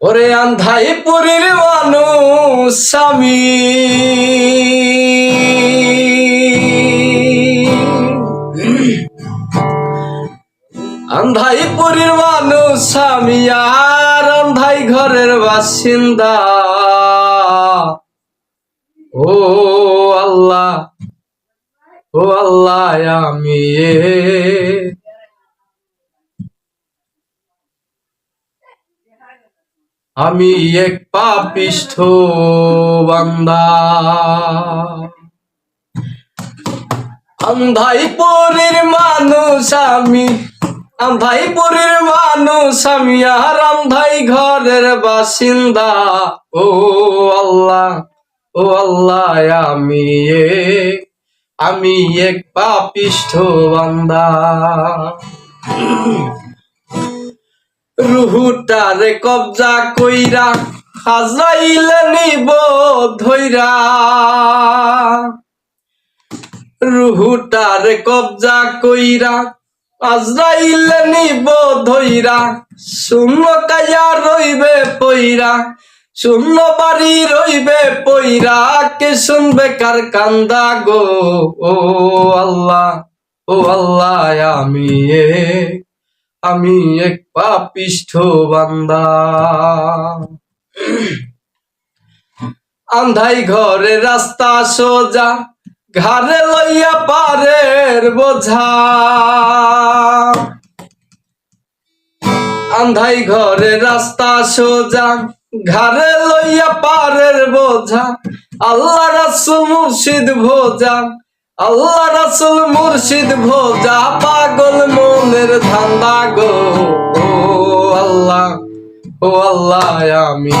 ওরে আন্ধাই পুরীর মানুষ স্বামী আন্ধাই পুরীর মানুষ স্বামী আর আন্ধাই ঘরের বাসিন্দা। ও আল্লাহ ও আল্লাহ আমি আমি এক পাপিষ্ঠ বান্দা। আন্ধাইপুরের মানুষ আমি আন্ধাইপুরের মানুষ আমি, আর আন্ধাই ঘরের বাসিন্দা। ও আল্লাহ ও আল্লাহ, আমি এক আমি এক পাপিষ্ঠ বান্দা। রুহুটারে কবজা কইরা হাজাইলে নিব ধইরা। রুহুটারে কবজা কইরা আজরাইলে নিব ধইরা। শূন্য কায়া রইবে পইরা, শূন্য বাড়ি রইবে পইরা। কে শুনবে কার কান্দা গো? ও আল্লাহ ও আল্লাহ, আমি আমি এক পাপিষ্ঠ বান্দা। আন্ধাই ঘরে রাস্তা সোজা ঘরে লইয়া পারের বোঝা। আন্ধাই ঘরে রাস্তা সোজা ঘরে লইয়া পারের বোঝা। আল্লাহ রাসুল মুর্শিদ ভোজা, আল্লাহ রাসুল মুর্শিদ ভোজা, পাগল মনের ধান্দা। আল্লাহ আমি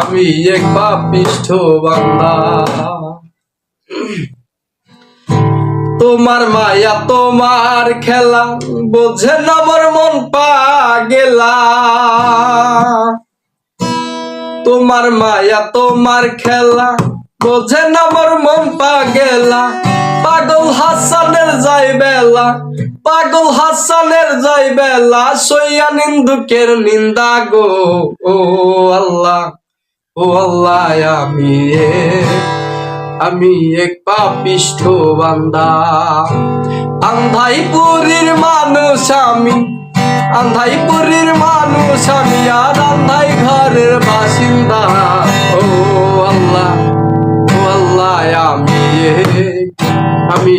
আমি এক পাপিষ্ঠ বান্দা। তোমার মায়া, তোমার খেলা, বোঝে না মোর মন পা গেলা তোমার মায়া, তোমার খেলা, বোঝে না মোর মন পা গেলা পাগল হাসানের যাই বেলা, পাগল হাসানের যাই বেলা, সইয়া নিন্দুকের নিন্দা গো, ও আল্লাহ ও আল্লাহ, আমি আমি এক পাপিষ্ঠ বান্দা। আন্ধাইপুরীর মানুষ আমি, আন্ধাইপুরীর মানুষ